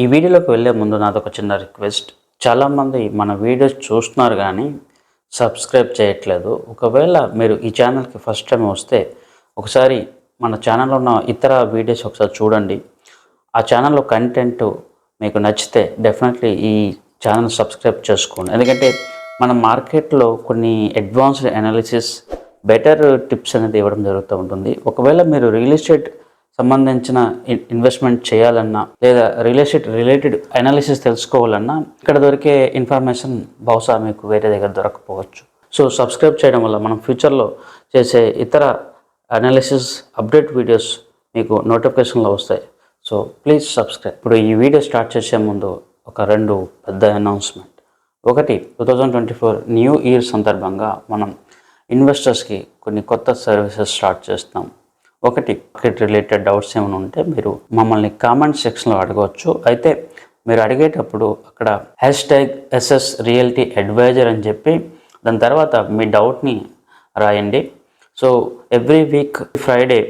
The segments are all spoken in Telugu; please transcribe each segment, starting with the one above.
ఈ వీడియోలోకి వెళ్ళే ముందు నాది ఒక చిన్న రిక్వెస్ట్. చాలామంది మన వీడియోస్ చూస్తున్నారు కానీ సబ్స్క్రైబ్ చేయట్లేదు. ఒకవేళ మీరు ఈ ఛానల్కి ఫస్ట్ టైం వస్తే ఒకసారి మన ఛానల్లో ఉన్న ఇతర వీడియోస్ ఒకసారి చూడండి. ఆ ఛానల్లో కంటెంట్ మీకు నచ్చితే డెఫినెట్లీ ఈ ఛానల్ సబ్స్క్రైబ్ చేసుకోండి. ఎందుకంటే మన మార్కెట్లో కొన్ని అడ్వాన్స్డ్ అనాలిసిస్ బెటర్ టిప్స్ అనేది ఇవ్వడం జరుగుతూ ఉంటుంది. ఒకవేళ మీరు రియల్ ఎస్టేట్ సంబంధించిన ఇన్- ఇన్వెస్ట్మెంట్ చేయాలన్నా లేదా రియల్ ఎస్టేట్ రిలేటెడ్ అనాలిసిస్ తెలుసుకోవాలన్నా ఇక్కడ దొరికే ఇన్ఫర్మేషన్ బహుశా మీకు వేరే దగ్గర దొరకపోవచ్చు. సో సబ్స్క్రైబ్ చేయడం వల్ల మనం ఫ్యూచర్లో చేసే ఇతర అనాలిసిస్ అప్డేట్ వీడియోస్ మీకు నోటిఫికేషన్లో వస్తాయి. సో ప్లీజ్ సబ్స్క్రైబ్ ఇప్పుడు ఈ వీడియో స్టార్ట్ చేసే ముందు ఒక రెండు పెద్ద అనౌన్స్మెంట్ ఒకటి two thousand twenty four new year సందర్భంగా మనం ఇన్వెస్టర్స్కి కొన్ని కొత్త సర్వీసెస్ స్టార్ట్ చేస్తాం. ఒకటి క్రికెట్ రిలేటెడ్ డౌట్స్ ఏమైనా ఉంటే మీరు మమ్మల్ని కామెంట్ సెక్షన్లో అడగవచ్చు. అయితే మీరు అడిగేటప్పుడు అక్కడ hash tag SS realty advisor అని చెప్పి దాని తర్వాత మీ డౌట్ని రాయండి. So every week Friday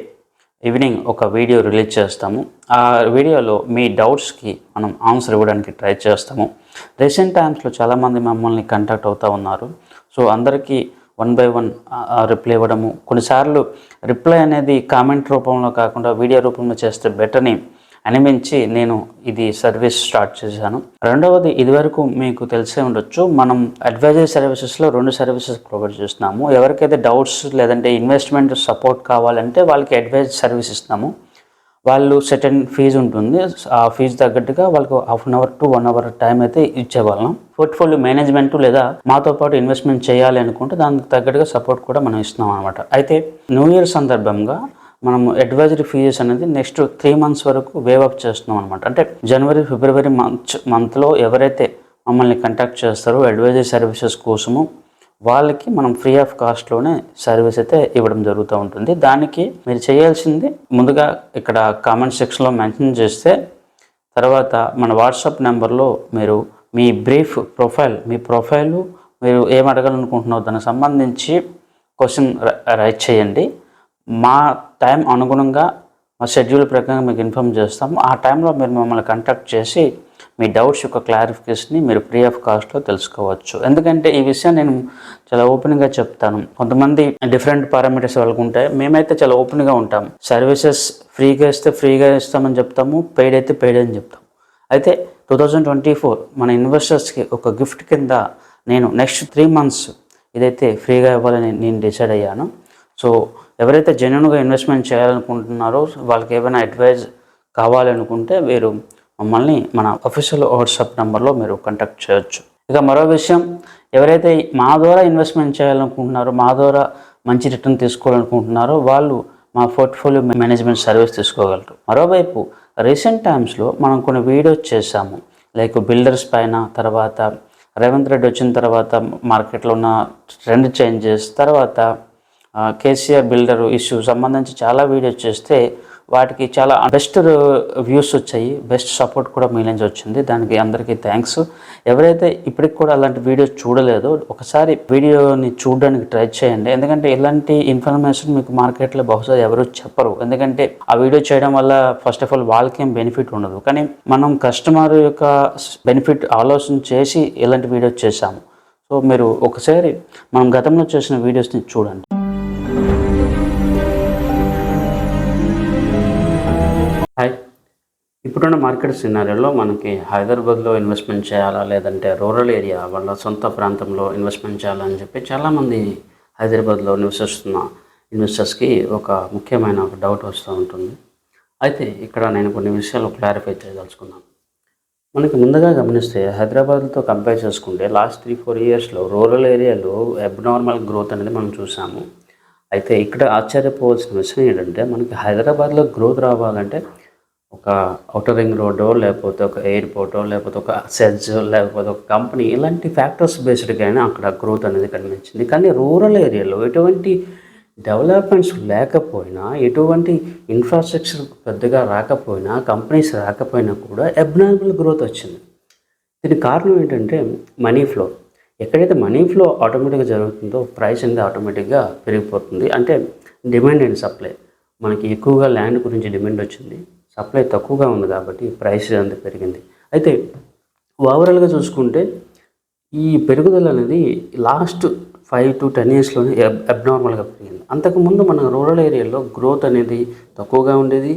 evening ఒక వీడియో రిలీజ్ చేస్తాము. ఆ వీడియోలో మీ డౌట్స్కి మనం ఆన్సర్ ఇవ్వడానికి ట్రై చేస్తాము. రీసెంట్ టైమ్స్లో చాలామంది మమ్మల్ని కంటాక్ట్ అవుతూ ఉన్నారు. సో అందరికీ వన్ బై వన్ రిప్లై ఇవ్వడము. కొన్నిసార్లు రిప్లై అనేది కామెంట్ రూపంలో కాకుండా వీడియో రూపంలో చేస్తే బెటర్ని అనిపించి నేను ఇది సర్వీస్ స్టార్ట్ చేశాను. రెండవది ఇదివరకు మీకు తెలిసే ఉండొచ్చు మనం అడ్వైజరీ సర్వీసెస్లో రెండు సర్వీసెస్ ప్రొవైడ్ చేస్తున్నాము. ఎవరికైతే డౌట్స్ లేదంటే ఇన్వెస్ట్మెంట్ సపోర్ట్ కావాలంటే వాళ్ళకి అడ్వైజ్ సర్వీస్ ఇస్తున్నాము. వాళ్ళు సెటన్ ఫీజు ఉంటుంది. ఆ ఫీజు తగ్గట్టుగా వాళ్ళకు half an hour to one hour time అయితే ఇచ్చేవాళ్ళం. పోర్ట్ఫోలియో మేనేజ్మెంట్ లేదా మాతో పాటు ఇన్వెస్ట్మెంట్ చేయాలి అనుకుంటే దానికి తగ్గట్టుగా సపోర్ట్ కూడా మనం ఇస్తున్నాం అనమాట అయితే న్యూ ఇయర్ సందర్భంగా మనం అడ్వైజరీ ఫీజెస్ అనేది నెక్స్ట్ త్రీ మంత్స్ వరకు వేవ్ అప్ చేస్తున్నాం అనమాట అంటే జనవరి ఫిబ్రవరి మంత్ మంత్లో ఎవరైతే మమ్మల్ని కంటాక్ట్ చేస్తారో అడ్వైజరీ సర్వీసెస్ కోసము వాళ్ళకి మనం ఫ్రీ ఆఫ్ కాస్ట్లోనే సర్వీస్ అయితే ఇవ్వడం జరుగుతూ ఉంటుంది. దానికి మీరు చేయాల్సింది ముందుగా ఇక్కడ కామెంట్ సెక్షన్లో మెన్షన్ చేస్తే తర్వాత మన వాట్సాప్ నెంబర్లో మీరు మీ బ్రీఫ్ ప్రొఫైల్ మీ ప్రొఫైలు మీరు ఏం అడగాలనుకుంటున్నారో దానికి సంబంధించి క్వశ్చన్ రైట్ చేయండి. మా టైం అనుగుణంగా మా షెడ్యూల్ ప్రకారం మీకు ఇన్ఫామ్ చేస్తాము. ఆ టైంలో మీరు మమ్మల్ని కాంటాక్ట్ చేసి మీ డౌట్స్ యొక్క క్లారిఫికేషన్ని మీరు ఫ్రీ ఆఫ్ కాస్ట్లో తెలుసుకోవచ్చు. ఎందుకంటే ఈ విషయం నేను చాలా ఓపెన్గా చెప్తాను. కొంతమంది డిఫరెంట్ పారామీటర్స్ వాళ్ళకు ఉంటాయి. మేమైతే చాలా ఓపెన్గా ఉంటాం. సర్వీసెస్ ఫ్రీగా ఇస్తే ఫ్రీగా ఇస్తామని చెప్తాము. పెయిడ్ అయితే పెయిడ్ అని చెప్తాం అయితే టూ థౌజండ్ ట్వంటీ ఫోర్ మన ఇన్వెస్టర్స్కి ఒక గిఫ్ట్ కింద నేను నెక్స్ట్ త్రీ మంత్స్ ఇదైతే ఫ్రీగా ఇవ్వాలని నేను డిసైడ్ అయ్యాను. సో ఎవరైతే జెన్యున్గా ఇన్వెస్ట్మెంట్ చేయాలనుకుంటున్నారో వాళ్ళకి ఏమైనా అడ్వైజ్ కావాలనుకుంటే మీరు మమ్మల్ని మన అఫీషియల్ వాట్సాప్ నెంబర్లో మీరు కాంటాక్ట్ చేయొచ్చు. ఇక మరో విషయం ఎవరైతే మా ద్వారా ఇన్వెస్ట్మెంట్ చేయాలనుకుంటున్నారో మా ద్వారా మంచి రిటర్న్ తీసుకోవాలనుకుంటున్నారో వాళ్ళు మా పోర్ట్ఫోలియో మేనేజ్మెంట్ సర్వీస్ తీసుకోగలరు. మరోవైపు రీసెంట్ టైమ్స్లో మనం కొన్ని వీడియోస్ చేశాము. లైక్ బిల్డర్స్ పైన తర్వాత రేవంత్ రెడ్డి వచ్చిన తర్వాత మార్కెట్లో ఉన్న ట్రెండ్ చేంజెస్ తర్వాత కేసీఆర్ బిల్డర్ ఇష్యూ సంబంధించి చాలా వీడియోస్ చేస్తే వాటికి చాలా బెస్ట్ వ్యూస్ వచ్చాయి. బెస్ట్ సపోర్ట్ కూడా మీ నుంచి వచ్చింది. దానికి అందరికీ థ్యాంక్స్ ఎవరైతే ఇప్పటికి కూడా అలాంటి వీడియోస్ చూడలేదో ఒకసారి వీడియోని చూడడానికి ట్రై చేయండి. ఎందుకంటే ఇలాంటి ఇన్ఫర్మేషన్ మీకు మార్కెట్లో బహుశా ఎవరు చెప్పరు. ఎందుకంటే ఆ వీడియో చేయడం వల్ల ఫస్ట్ ఆఫ్ ఆల్ వాళ్ళకేం బెనిఫిట్ ఉండదు. కానీ మనం కస్టమర్ యొక్క బెనిఫిట్ ఆలోచన చేసి ఇలాంటి వీడియోస్ చేశాము. సో మీరు ఒకసారి మనం గతంలో చేసిన వీడియోస్ని చూడండి. ఇప్పుడున్న మార్కెట్ సినారియోలో మనకి హైదరాబాద్లో ఇన్వెస్ట్మెంట్ చేయాలా లేదంటే రూరల్ ఏరియా వాళ్ళ సొంత ప్రాంతంలో ఇన్వెస్ట్మెంట్ చేయాలని చెప్పి చాలామంది హైదరాబాద్లో నివసిస్తున్న ఇన్వెస్టర్స్కి ఒక ముఖ్యమైన ఒక డౌట్ వస్తూ ఉంటుంది. అయితే ఇక్కడ నేను కొన్ని విషయాలు క్లారిఫై చేయదలుచుకున్నాను. మనకి ముందుగా గమనిస్తే హైదరాబాద్తో కంపేర్ చేసుకుంటే లాస్ట్ త్రీ ఫోర్ ఇయర్స్లో రూరల్ ఏరియాలో అబ్నార్మల్ గ్రోత్ అనేది మనం చూసాము. అయితే ఇక్కడ ఆశ్చర్యపోవాల్సిన విషయం ఏంటంటే మనకి హైదరాబాద్లో గ్రోత్ రావాలంటే ఒక అవుటర్ రింగ్ రోడ్డో లేకపోతే ఒక ఎయిర్పోర్టో లేకపోతే ఒక సెజ్ లేకపోతే ఒక కంపెనీ ఇలాంటి ఫ్యాక్టర్స్ బేస్డ్గానే అక్కడ గ్రోత్ అనేది కనిపించింది. కానీ రూరల్ ఏరియాలో ఎటువంటి డెవలప్మెంట్స్ లేకపోయినా ఎటువంటి ఇన్ఫ్రాస్ట్రక్చర్ పెద్దగా రాకపోయినా కంపెనీస్ రాకపోయినా కూడా అబ్నార్మల్ గ్రోత్ వచ్చింది. దీనికి కారణం ఏంటంటే మనీ ఫ్లో ఎక్కడైతే మనీ ఫ్లో ఆటోమేటిక్గా జరుగుతుందో ప్రైస్ అనేది ఆటోమేటిక్గా పెరిగిపోతుంది. అంటే డిమాండ్ అండ్ సప్లై మనకి ఎక్కువగా ల్యాండ్ గురించి డిమాండ్ వచ్చింది. సప్లై తక్కువగా ఉంది కాబట్టి ప్రైస్ అంత పెరిగింది. అయితే ఓవరాల్గా చూసుకుంటే ఈ పెరుగుదల అనేది లాస్ట్ ఫైవ్ టు టెన్ ఇయర్స్లోనే అబ్నార్మల్గా పెరిగింది. అంతకుముందు మన రూరల్ ఏరియాలో గ్రోత్ అనేది తక్కువగా ఉండేది.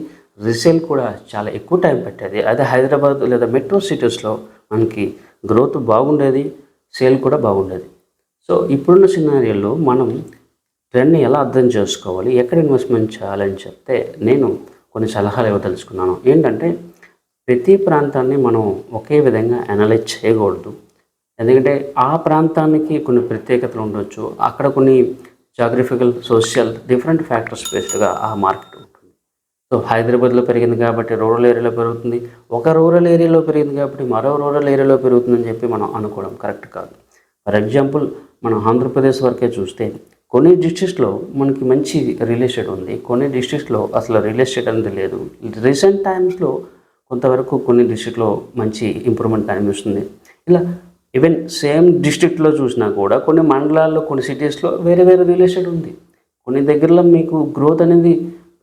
రిసేల్ కూడా చాలా ఎక్కువ టైం పెట్టేది. అదే హైదరాబాద్ లేదా మెట్రో సిటీస్లో మనకి గ్రోత్ బాగుండేది సేల్ కూడా బాగుండేది. సో ఇప్పుడున్న సినారియోలో మనం ట్రెండ్ని ఎలా అర్థం చేసుకోవాలి? ఎక్కడ ఇన్వెస్ట్మెంట్ చేయాలని చెప్తే నేను కొన్ని సలహాలు ఇవ్వదలుచుకున్నాను. ఏంటంటే ప్రతి ప్రాంతాన్ని మనం ఒకే విధంగా అనలైజ్ చేయకూడదు. ఎందుకంటే ఆ ప్రాంతానికి కొన్ని ప్రత్యేకతలు ఉండొచ్చు. అక్కడ కొన్ని జాగ్రఫికల్ సోషల్ డిఫరెంట్ ఫ్యాక్టర్స్ బేస్డ్గా ఆ మార్కెట్ ఉంటుంది. సో హైదరాబాద్లో పెరిగింది కాబట్టి రూరల్ ఏరియాలో పెరుగుతుంది. ఒక రూరల్ ఏరియాలో పెరిగింది కాబట్టి మరో రూరల్ ఏరియాలో పెరుగుతుందని చెప్పి మనం అనుకోవడం కరెక్ట్ కాదు. ఫర్ ఎగ్జాంపుల్ మనం ఆంధ్రప్రదేశ్ వరకే చూస్తే కొన్ని డిస్ట్రిక్ట్స్లో మనకి మంచి రియల్ ఎస్టేట్ ఉంది. కొన్ని డిస్ట్రిక్ట్స్లో అసలు రియల్ ఎస్టేట్ అనేది లేదు. రీసెంట్ టైమ్స్లో కొంతవరకు కొన్ని డిస్ట్రిక్ట్లో మంచి ఇంప్రూవ్మెంట్ కనిపిస్తుంది. ఇలా ఈవెన్ సేమ్ డిస్ట్రిక్ట్లో చూసినా కూడా కొన్ని మండలాల్లో కొన్ని సిటీస్లో వేరే వేరే రియల్ ఎస్టేట్ ఉంది. కొన్ని దగ్గరలో మీకు గ్రోత్ అనేది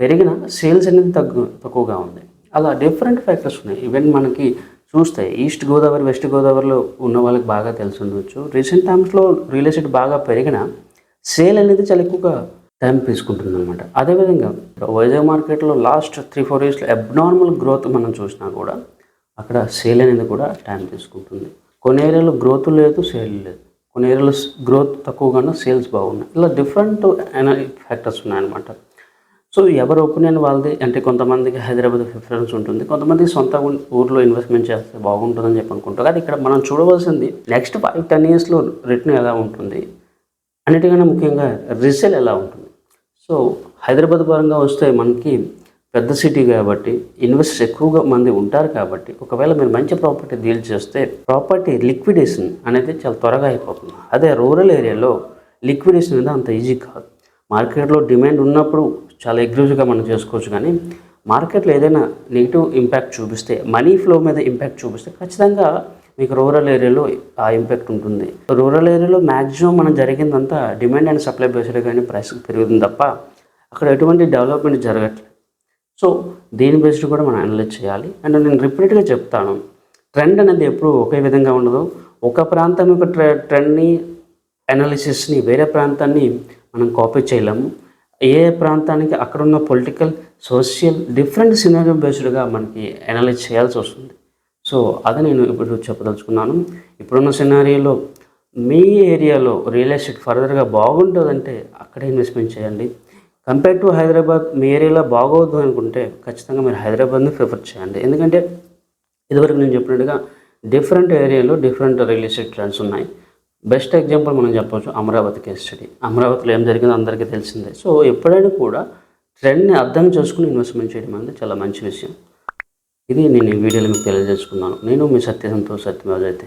పెరిగిన సేల్స్ అనేది తగ్గు తక్కువగా ఉంది. అలా డిఫరెంట్ ఫ్యాక్టర్స్ ఉన్నాయి. ఈవెన్ మనకి చూస్తే ఈస్ట్ గోదావరి వెస్ట్ గోదావరిలో ఉన్న వాళ్ళకి బాగా తెలిసి ఉండవచ్చు రీసెంట్ టైమ్స్లో రియల్ ఎస్టేట్ బాగా పెరిగిన సేల్ అనేది చాలా ఎక్కువగా టైం తీసుకుంటుంది అనమాట అదేవిధంగా వైజాగ్ మార్కెట్లో లాస్ట్ త్రీ ఫోర్ ఇయర్స్లో అబ్నార్మల్ గ్రోత్ మనం చూసినా కూడా అక్కడ సేల్ అనేది కూడా టైం తీసుకుంటుంది. కొన్ని ఏరియాలో గ్రోత్ లేదు సేల్ లేదు. కొన్ని ఏరియాలో గ్రోత్ తక్కువగానే సేల్స్ బాగున్నాయి. ఇలా డిఫరెంట్ ఫ్యాక్టర్స్ ఉన్నాయన్నమాట. సో ఎవరి ఒపీనియన్ వాళ్ళది? అంటే కొంతమందికి హైదరాబాద్ ప్రిఫరెన్స్ ఉంటుంది. కొంతమంది సొంత ఊర్లో ఇన్వెస్ట్మెంట్ చేస్తే బాగుంటుందని చెప్పి అనుకుంటారు. అది ఇక్కడ మనం చూడవలసింది నెక్స్ట్ ఫైవ్ టెన్ ఇయర్స్లో రిటర్న్ ఎలా ఉంటుంది? అన్నిటికన్నా ముఖ్యంగా రిసేల్ ఎలా ఉంటుంది? సో హైదరాబాద్ పరంగా వస్తే మనకి పెద్ద సిటీ కాబట్టి ఇన్వెస్టర్స్ ఎక్కువగా మంది ఉంటారు కాబట్టి ఒకవేళ మీరు మంచి ప్రాపర్టీ డీల్ చేస్తే ప్రాపర్టీ లిక్విడేషన్ అనేది చాలా త్వరగా అయిపోతుంది. అదే రూరల్ ఏరియాలో లిక్విడేషన్ అనేది అంత ఈజీ కాదు. మార్కెట్లో డిమాండ్ ఉన్నప్పుడు చాలా అగ్రెసివ్గా మనం చేసుకోవచ్చు కానీ మార్కెట్లో ఏదైనా నెగిటివ్ ఇంపాక్ట్ చూపిస్తే మనీ ఫ్లో మీద ఇంపాక్ట్ చూపిస్తే ఖచ్చితంగా మీకు రూరల్ ఏరియాలో ఆ ఇంపాక్ట్ ఉంటుంది. రూరల్ ఏరియాలో మ్యాక్సిమం మనం జరిగిందంతా డిమాండ్ అండ్ సప్లై బేస్డ్ కానీ ప్రైస్ పెరుగుతుంది తప్ప అక్కడ ఎటువంటి డెవలప్మెంట్ జరగట్లేదు. సో దీని బేస్డ్ కూడా మనం అనలైజ్ చేయాలి. అండ్ నేను రిపీటెడ్గా చెప్తాను. ట్రెండ్ అనేది ఎప్పుడు ఒకే విధంగా ఉండదు. ఒక ప్రాంతం యొక్క ట్రె ట్రెండ్ని అనాలిసిస్ని వేరే ప్రాంతాన్ని మనం కాపీ చేయలేము. ఏ ప్రాంతానికి అక్కడ ఉన్న పొలిటికల్ సోషల్ డిఫరెంట్ సినారియో బేస్డ్గా మనకి అనలైజ్ చేయాల్సి వస్తుంది. సో అది నేను ఇప్పుడు చెప్పదలుచుకున్నాను. ఇప్పుడున్న సినారియోలో మీ ఏరియాలో రియల్ ఎస్టేట్ ఫర్దర్గా బాగుంటుందంటే అక్కడే ఇన్వెస్ట్మెంట్ చేయండి. కంపేర్ టు హైదరాబాద్ మీ ఏరియాలో బాగోదు అనుకుంటే ఖచ్చితంగా మీరు హైదరాబాద్ని ప్రిఫర్ చేయండి. ఎందుకంటే ఇదివరకు నేను చెప్పినట్టుగా డిఫరెంట్ ఏరియాలో డిఫరెంట్ రియల్ ఎస్టేట్ ట్రెండ్స్ ఉన్నాయి. బెస్ట్ ఎగ్జాంపుల్ మనం చెప్పవచ్చు అమరావతి కేస్ స్టడీ అమరావతిలో ఏం జరిగిందో అందరికీ తెలిసిందే. సో ఎప్పుడైనా కూడా ట్రెండ్ని అర్థం చేసుకుని ఇన్వెస్ట్మెంట్ చేయడం అనేది చాలా మంచి విషయం. ఇది నేను ఈ వీడియోలో మీకు తెలియజేసుకున్నాను. నేను మీ సత్య సంతోష్ సత్యమేవ అయితే.